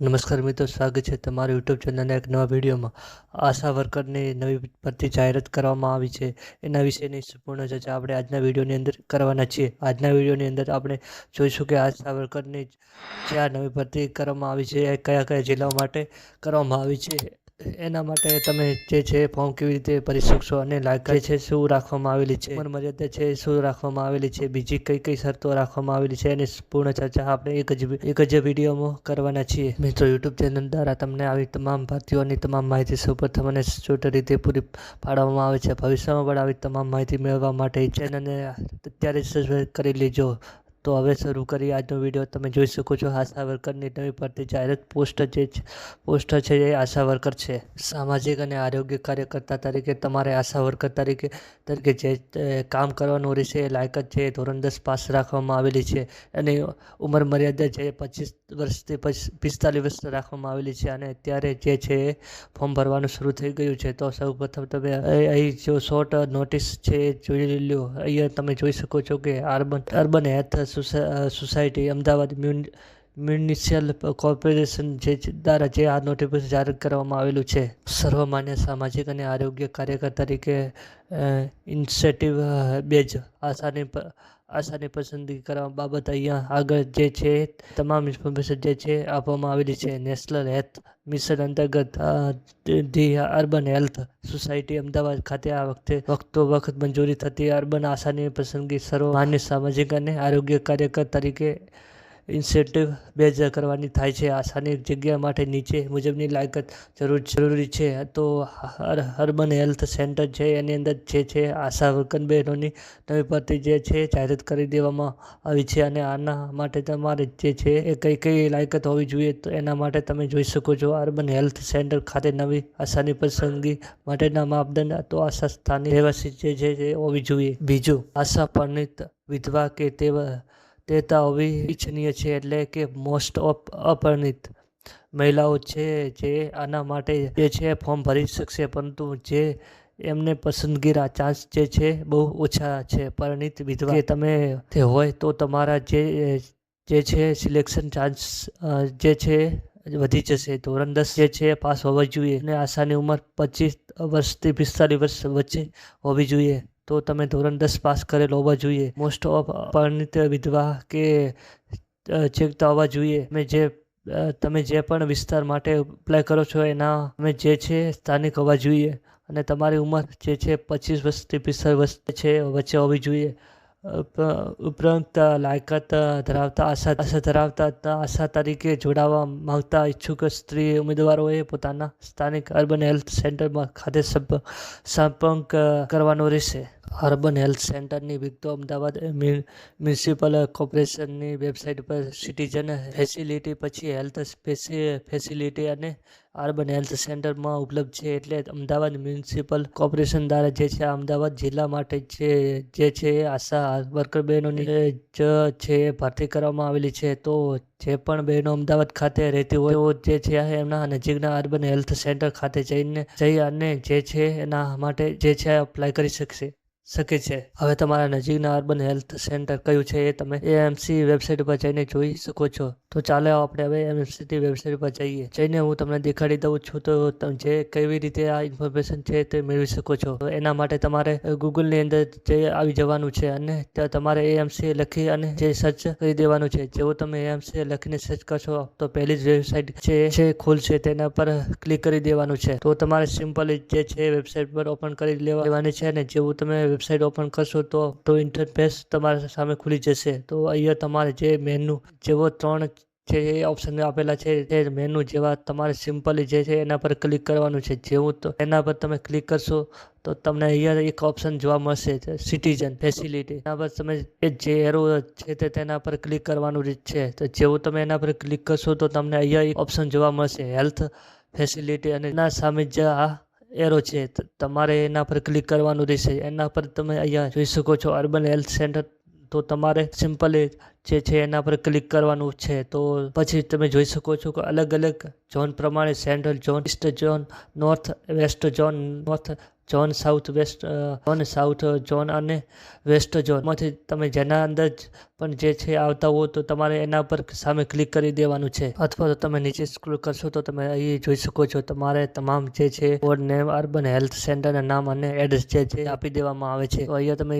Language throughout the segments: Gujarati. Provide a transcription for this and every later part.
નમસ્કાર મિત્રો, સ્વાગત છે તમારા યુટ્યુબ ચેનલના એક નવા વિડીયોમાં. આશા વર્કરની નવી ભરતી જાહેરાત કરવામાં આવી છે. એના વિશેની સંપૂર્ણ ચર્ચા આપણે આજના વિડીયોની અંદર કરવાના છીએ. આજના વિડીયોની અંદર આપણે જોઈશું કે આશા વર્કરની જે આ નવી ભરતી કરવામાં આવી છે, એ કયા કયા જિલ્લાઓ માટે કરવામાં આવી છે એના માટે તમે જે છે ફોર્મ કેવી રીતે ભરી શકશો અને લાયકાત છે શું રાખવામાં આવેલી છે? ઉંમર મર્યાદા છે શું રાખવામાં આવેલી છે? બીજી કઈ કઈ શરતો રાખવામાં આવેલી છે? એની પૂર્ણ ચર્ચા આપણે એક જ એક જ વિડીયોમાં કરવાના છીએ. મિત્રો યુટ્યુબ ચેનલ દ્વારા તમને આવી તમામ ભરતીઓની તમામ માહિતી સૌપ્રથમ અને સચોટ રીતે પૂરી પાડવામાં આવે છે. ભવિષ્યમાં પણ આવી તમામ માહિતી મેળવવા માટે ચેનલને અત્યારે સબસ્ક્રાઈબ કરી લેજો. તો હવે શરૂ કરીએ આજનો વીડિયો. તમે જોઈ શકો છો આશા વર્કરની નવી ભરતી જાહેરાત પોસ્ટ જે પોસ્ટ છે એ આશા વર્કર છે. સામાજિક અને આરોગ્ય કાર્યકર્તા તરીકે તમારે આશા વર્કર તરીકે તરીકે જે કામ કરવાનું રહેશે એ લાયકાત છે ધોરણ દસ પાસ રાખવામાં આવેલી છે. અને ઉંમર મર્યાદા એ પચીસ વર્ષથી પિસ્તાલીસ વર્ષ રાખવામાં આવેલી છે અને અત્યારે જે છે એ ફોર્મ ભરવાનું શરૂ થઈ ગયું છે. તો સૌ પ્રથમ તમે અહીં જો શોર્ટ નોટિસ છે જોઈ લો અહીંયા તમે જોઈ શકો છો કે urban urban health society, Ahmedabad મ્યુન municipal corporation જે દ્વારા જે આ નોટિફિકેશન જાહેર કરવામાં આવેલું છે, સર્વમાન્ય સામાજિક અને આરોગ્ય કાર્યકર તરીકે ઇન્સેટિવ બેજ આશાની પ- આશાની પસંદગી કરવા બાબત અહીંયા આગળ જે છે, તમામ ઇન્ફોર્મેશન જે છે આપવામાં આવેલી છે. નેશનલ હેલ્થ મિશન અંતર્ગત the urban health society Ahmedabad ખાતે આ વખતે વખતો વખત મંજૂરી થતી અર્બન આશાની પસંદગી સર્વમાન્ય સામાજિક અને આરોગ્ય કાર્યકર તરીકે ઇન્સેન્ટિવ બેઝ કરવાની થાય છે. આશાની જગ્યા માટે નીચે મુજબની લાયકત જરૂર જરૂરી છે. તો અર- અર્બન હેલ્થ સેન્ટર છે. એની અંદર જે છે, આશા વર્કર બહેનોની નવી ભરતી જે છે, જાહેરાત કરી દેવામાં આવી છે અને આના માટે તમારે જે છે, એ કઈ કઈ લાયકત હોવી જોઈએ, તો એના માટે તમે જોઈ શકો છો. અર્બન હેલ્થ સેન્ટર ખાતે નવી આશાની પસંદગી માટેના માપદંડ, તો આશા સ્થાનિક રહેવાસી જે છે, એ હોવી જોઈએ. બીજું, આશા પરણિત વિધવા કે તેવા તેતા હોવી ઈચ્છનીય છે એટલે કે મોસ્ટ ઓફ અપરિણિત મહિલાઓ છે જે આના માટે જે છે ફોર્મ ભરી શકશે. પરંતુ જે એમને પસંદગીના ચાન્સ જે છે બહુ ઓછા છે. પરિણિત વિધવા કે તમે તે હોય તો તમારા જે જે છે સિલેક્શન ચાન્સ જે છે વધી જશે. ધોરણ દસ જે છે પાસ હોવા જોઈએ. અને આશાની ઉંમર પચીસ વર્ષથી પિસ્તાલીસ વર્ષ વચ્ચે હોવી જોઈએ. તો તમે ધોરણ દસ પાસ કરેલો હોવા જોઈએ. મોસ્ટ ઓફ પરિણિત વિધવા કે ચેકતા હોવા જોઈએ. મેં જે તમે જે પણ વિસ્તાર માટે એપ્લાય કરો છો એના અમે જે છે સ્થાનિક હોવા જોઈએ. અને તમારી ઉંમર જે છે પચીસ વર્ષથી પિસ્તાલીસ વર્ષ છે વચ્ચે હોવી જોઈએ. ઉપરાંત લાયકાત ધરાવતા, આશા આશા ધરાવતા, આશા તરીકે જોડાવા માંગતા ઈચ્છુક સ્ત્રી ઉમેદવારોએ પોતાના સ્થાનિક અર્બન હેલ્થ સેન્ટરમાં ખાતે સંપ- સંપર્ક કરવાનો રહેશે. અર્બન હેલ્થ સેન્ટરની વિગતો અમદાવાદ મ્યુનિસિપલ કોર્પોરેશનની વેબસાઇટ પર સિટીઝન ફેસિલિટી પછી હેલ્થ સ્પેસી, ફેસિલિટી અને અર્બન હેલ્થ સેન્ટરમાં ઉપલબ્ધ છે. એટલે અમદાવાદ મ્યુનિસિપલ કોર્પોરેશન દ્વારા જે છે, અમદાવાદ જિલ્લા માટે જે જે છે એ આશા વર્કર બહેનોની જ છે એ ભરતી કરવામાં આવેલી છે. તો જે પણ બહેનો અમદાવાદ ખાતે રહેતી હોય જે છે, એમના નજીકના અર્બન હેલ્થ સેન્ટર ખાતે જઈને, જઈ અને જે છે, એના માટે જે છે અપ્લાય કરી શકશે. શકે છે. હવે તમારા નજીકના અર્બન હેલ્થ સેન્ટર કયું છે એ તમે એએમસી વેબસાઇટ પર જઈને જોઈ શકો છો. તો ચાલો આપણે હવે એમસીટી વેબસાઇટ પર જઈએ. જઈને હું તમને દેખાડી દઉં છું તો તમે જે કેવી રીતે આ ઇન્ફોર્મેશન છે તે મેળવી શકો છો. એના માટે તમારે ગૂગલની અંદર જે આવી જવાનું છે અને ત્યાં તમારે એએમસી લખી અને જે સર્ચ કરી દેવાનું છે. જેવું તમે એએમસી લખીને સર્ચ કરશો, તો પહેલી જ વેબસાઇટ છે ખુલશે તેના પર ક્લિક કરી દેવાનું છે. તો તમારે સિમ્પલ જે છે વેબસાઇટ પર ઓપન કરી લેવાની છે અને જેવું તમે વેબસાઇટ ઓપન કરશો તો તો ઇન્ટરફેસ તમારા સામે ખુલી જશે. તો અહીંયા તમારે જે મેનુ જેવો ત્રણ જે ઓપ્શન આપેલા છે તે મેનુ જેવા તમારે સિમ્પલી જે છે એના પર ક્લિક કરવાનું છે. જેવું તો એના પર તમે ક્લિક કરશો તો તમને અહીંયા એક ઓપ્શન જોવા મળશે સિટીઝન ફેસિલિટી એના પર તમે એ જે એરો છે તે તેના પર ક્લિક કરવાનું રીત છે. તો જેવું તમે એના પર ક્લિક કરશો તો તમને અહીંયા એક ઓપ્શન જોવા મળશે હેલ્થ ફેસિલિટી અને એના સામે જે આ એરો છે. તમારે એના પર ક્લિક કરવાનું રહેશે. એના પર તમે અહીંયા જોઈ શકો છો અર્બન હેલ્થ સેન્ટર તો તમારે સિમ્પલી જે છે એના પર ક્લિક કરવાનું છે. તો પછી તમે જોઈ શકો છો કે અલગ અલગ ઝોન પ્રમાણે central zone east zone north west zone north zone south west zone south zone અને વેસ્ટ ઝોનમાંથી તમે જેના અંદર જ પણ જે છે આવતા હો તો તમારે એના પર સામે ક્લિક કરી દેવાનું છે. અથવા તો તમે નીચે સ્ક્રોલ કરશો તો તમે અહીં જોઈ શકો છો તમારે તમામ જે છે વોર્ડ નેમ અર્બન હેલ્થ સેન્ટરના નામ અને એડ્રેસ જે છે આપી દેવામાં આવે છે. તો અહીંયા તમે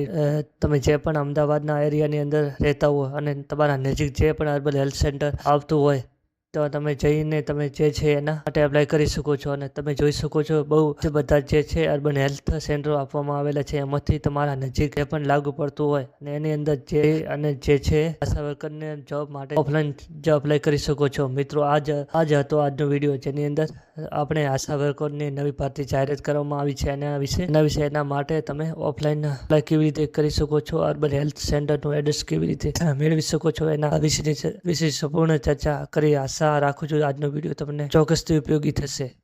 તમે જે પણ અમદાવાદના એરિયાની અંદર રહેતા હો અને તમારા નજીક જે પણ અર્બન હેલ્થ સેન્ટર આવતું હોય તો તમે જઈને તમે જે છે એના માટે એપ્લાય કરી શકો છો અને તમે જોઈ શકો છો બહુ જ બધા જે છે અર્બન હેલ્થ સેન્ટરો આપવામાં આવેલા છે. એમાંથી તમારા નજીક જે પણ લાગુ પડતું હોય અને એની અંદર જે અને જે છે આશા વર્કરને જોબ માટે ઓફલાઈન જ અપ્લાય કરી શકો છો. મિત્રો, આજ આજ હતો આજનો વીડિયો જેની અંદર આપણે આશા વર્કરની નવી ભરતી જાહેરાત કરવામાં આવી છે એના વિશે એના વિશે એના માટે તમે ઓફલાઈન અપ્લાય કેવી રીતે કરી શકો છો? અર્બન હેલ્થ સેન્ટરનું એડ્રેસ કેવી રીતે મેળવી શકો છો? એના વિશેની વિશે સંપૂર્ણ ચર્ચા કરી આશા રાખું છું. આજનો વીડિયો તમને ચોક્કસથી ઉપયોગી થશે.